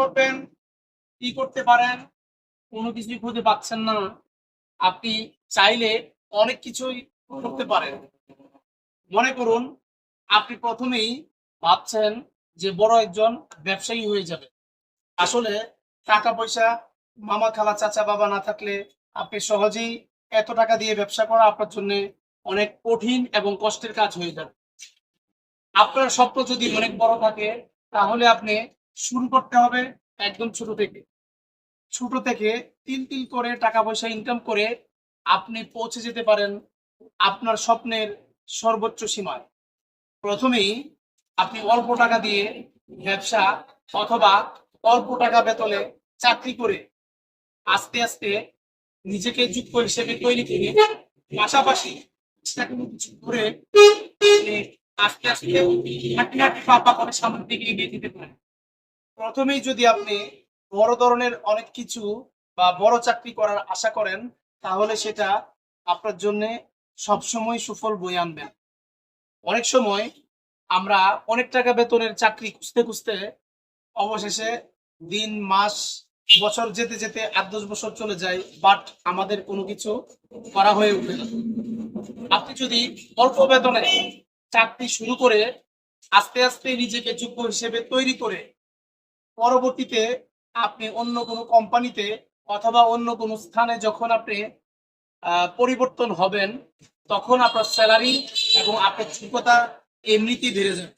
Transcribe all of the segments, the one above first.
করবেন, কি করতে পারেন, কোনো কিছুই খুঁজে পাচ্ছেন না। আপনি চাইলে অনেক কিছুই করতে পারেন। মনে করুন, আপনি প্রথমেই ভাবছেন যে বড় একজন ব্যবসায়ী হয়ে যাবে আসলে টাকা পয়সা মামা খালা চাচা বাবা না থাকলে আপনি সহজেই এত টাকা দিয়ে ব্যবসা করা আপনার জন্য অনেক কঠিন এবং কষ্টের কাজ হয়ে যাবে। আপনার স্বপ্ন যদি অনেক বড় থাকে, তাহলে আপনি শুরু করতে হবে একদম ছোট থেকে। ছোট থেকে তিল তিল করে টাকা পয়সা ইনকাম করে আপনি পৌঁছে যেতে পারেন আপনার স্বপ্নের সর্বোচ্চ সীমায়। প্রথমেই আপনি অল্প টাকা দিয়ে ব্যবসা অথবা অল্প টাকা বেতনে চাকরি করে আস্তে আস্তে নিজেকে যুক্ত হিসেবে তৈরি করে পাশাপাশি কিছু করে আস্তে আস্তে সামনের দিকে এগিয়ে যেতে পারেন। প্রথমেই যদি আপনি বড় ধরনের অনেক কিছু বা বড় চাকরি করার আশা করেন, তাহলে সেটা আপনার জন্য সবসময় সুফল বয়ে আনবে অনেক সময় আমরা অনেক টাকা বেতনের চাকরি খুঁজতে খুঁজতে অবশেষে দিন, মাস, বছর যেতে যেতে আট, দশ বছর চলে যায়, বাট আমাদের কোনো কিছু করা হয়ে ওঠে না। আপনি যদি অল্প বেতনে চাকরি শুরু করে আস্তে আস্তে নিজেকে যোগ্য হিসেবে তৈরি করে পরবর্তীতে আপনি অন্য কোনো কোম্পানিতে অথবা অন্য কোনো স্থানে যখন আপনি পরিবর্তন হবেন, তখন আপনার স্যালারি এবং আপনার যোগ্যতা এমনিতেই বেড়ে যাবে।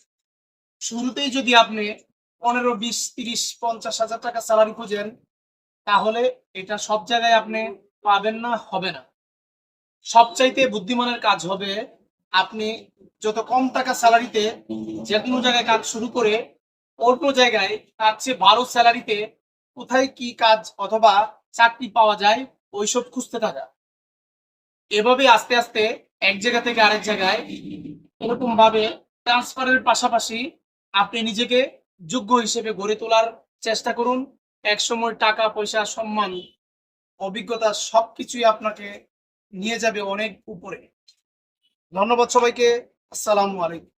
শুরুতেই যদি আপনি পনেরো, বিশ, তিরিশ, পঞ্চাশ হাজার টাকা স্যালারি খুঁজেন, তাহলে এটা সব জায়গায় আপনি পাবেন না, হবে না। সবচাইতে বুদ্ধিমানের কাজ হবে আপনি যত কম টাকা স্যালারিতে যে কোনো জায়গায় কাজ শুরু করে অন্য জায়গায় তার চেয়ে ভালো স্যালারিতে কোথায় কি কাজ অথবা চাকরি পাওয়া যায়, ওইসব খুঁজতে থাকা। এভাবে আস্তে আস্তে এক জায়গা থেকে আরেক জায়গায় এরকম ভাবে ট্রান্সফারের পাশাপাশি আপনি নিজেকে যোগ্য হিসেবে গড়ে তোলার চেষ্টা করুন। এক সময় টাকা, পয়সা, সম্মান, অভিজ্ঞতা সবকিছুই আপনাকে নিয়ে যাবে অনেক উপরে। ধন্যবাদ সবাইকে। আসসালামু আলাইকুম।